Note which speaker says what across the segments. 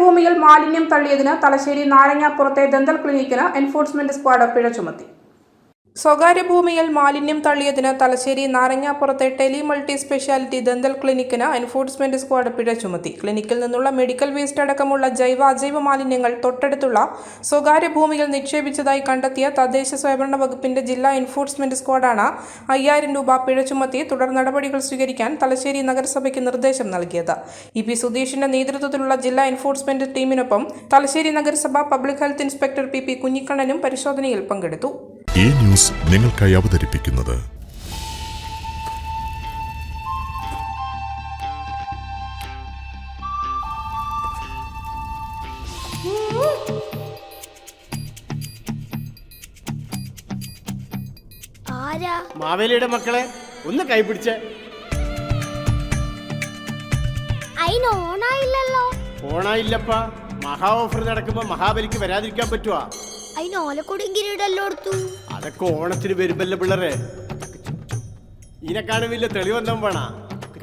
Speaker 1: ഭൂമിയിൽ മാലിന്യം തള്ളിയതിന് തലശ്ശേരി നാരങ്ങാപ്പുറത്തെ ദന്തൽ ക്ലിനിക്കിന് എൻഫോഴ്സ്മെന്റ് സ്ക്വാഡ് പിഴ ചുമത്തി. സ്വകാര്യ ഭൂമിയിൽ മാലിന്യം തള്ളിയതിന് തലശ്ശേരി നാരങ്ങാപ്പുറത്തെ ടെലി മൾട്ടി സ്പെഷ്യാലിറ്റി ദന്തൽ ക്ലിനിക്കിന് എൻഫോഴ്സ്മെന്റ് സ്ക്വാഡ് പിഴ ചുമത്തി. ക്ലിനിക്കിൽ നിന്നുള്ള മെഡിക്കൽ വേസ്റ്റ് അടക്കമുള്ള ജൈവ അജൈവ മാലിന്യങ്ങൾ തൊട്ടടുത്തുള്ള സ്വകാര്യ ഭൂമിയിൽ നിക്ഷേപിച്ചതായി കണ്ടെത്തിയ തദ്ദേശ സ്വയംഭരണ വകുപ്പിന്റെ ജില്ലാ എൻഫോഴ്സ്മെന്റ് സ്ക്വാഡാണ് അയ്യായിരം രൂപ പിഴ ചുമത്തി തുടർ നടപടികൾ സ്വീകരിക്കാൻ തലശ്ശേരി നഗരസഭയ്ക്ക് നിർദ്ദേശം നൽകിയത്. ഇ പി സുധീഷിന്റെ നേതൃത്വത്തിലുള്ള ജില്ലാ എൻഫോഴ്സ്മെന്റ് ടീമിനൊപ്പം തലശ്ശേരി നഗരസഭ public health inspector P P കുഞ്ഞിക്കണ്ണനും പരിശോധനയിൽ പങ്കെടുത്തു.
Speaker 2: ഈ ന്യൂസ് നിങ്ങൾക്കായി അവതരിപ്പിക്കുന്നത്.
Speaker 3: ആരാ?
Speaker 4: മാവേലിയുടെ മക്കളെ ഒന്ന് കൈപിടിച്ച്
Speaker 3: അയിന് ഓണായില്ലല്ലോ.
Speaker 4: ഓണായില്ലപ്പ. മഹാ ഓഫർ നടക്കുമ്പോ മഹാബലിക്ക് വരാതിരിക്കാൻ പറ്റുവാ.
Speaker 3: അയിന് ഓലക്കൊടിയും കിരീടല്ലോ എടുത്തു
Speaker 4: അതൊക്കെ ഓണത്തിന് വരുമ്പല്ലേ പിള്ളേരെ? ഇതിനെക്കാളും വലിയ തെളിവെന്താ വേണ?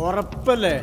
Speaker 4: ഉറപ്പല്ലേ?